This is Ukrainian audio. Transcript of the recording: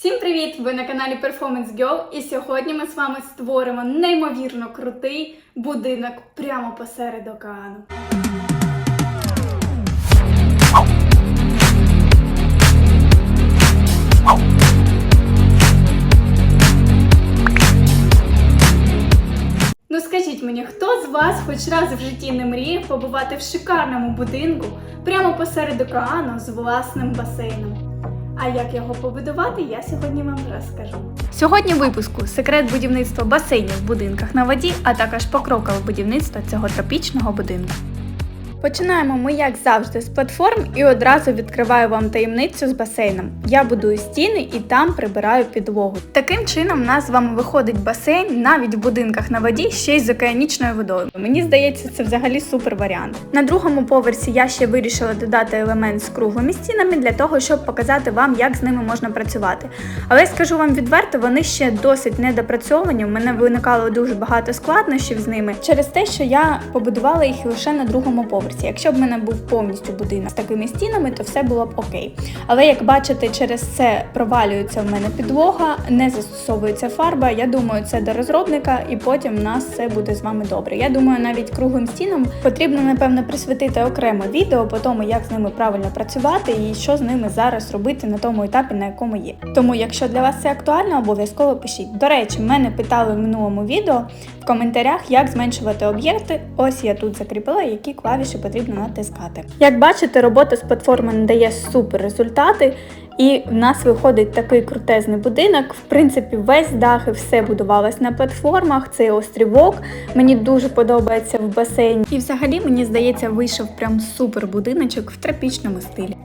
Всім привіт! Ви на каналі Performance Girl і сьогодні ми з вами створимо неймовірно крутий будинок прямо посеред океану. Ну скажіть мені, хто з вас хоч раз в житті не мріяв побувати в шикарному будинку прямо посеред океану з власним басейном? А як його побудувати, я сьогодні вам розкажу. Сьогодні в випуску секрет будівництва басейнів в будинках на воді, а також покрокове будівництво цього тропічного будинку. Починаємо ми, як завжди, з платформ і одразу відкриваю вам таємницю з басейном. Я будую стіни і там прибираю підлогу. Таким чином, у нас з вами виходить басейн навіть в будинках на воді ще й з океанічною водою. Мені здається, це взагалі супер варіант. На другому поверсі я ще вирішила додати елемент з круглими стінами для того, щоб показати вам, як з ними можна працювати. Але скажу вам відверто, вони ще досить недопрацьовані. У мене виникало дуже багато складнощів з ними через те, що я побудувала їх лише на другому поверсі. Якщо б в мене був повністю будинок з такими стінами, то все було б окей. Але як бачите, через це провалюється в мене підлога, не застосовується фарба. Я думаю, це до розробника, і потім в нас все буде з вами добре. Я думаю, навіть круглим стінам потрібно напевно присвятити окреме відео по тому, як з ними правильно працювати і що з ними зараз робити на тому етапі, на якому є. Тому, якщо для вас це актуально, обов'язково пишіть. До речі, мене питали в минулому відео в коментарях, як зменшувати об'єкти. Ось я тут закріпила, які клавіші потрібно натискати. Як бачите, робота з платформи надає супер результати. І в нас виходить такий крутезний будинок. В принципі, весь дах і все будувалось на платформах. Цей острівок мені дуже подобається в басейні. І взагалі мені здається, вийшов прям супер будиночок в тропічному стилі.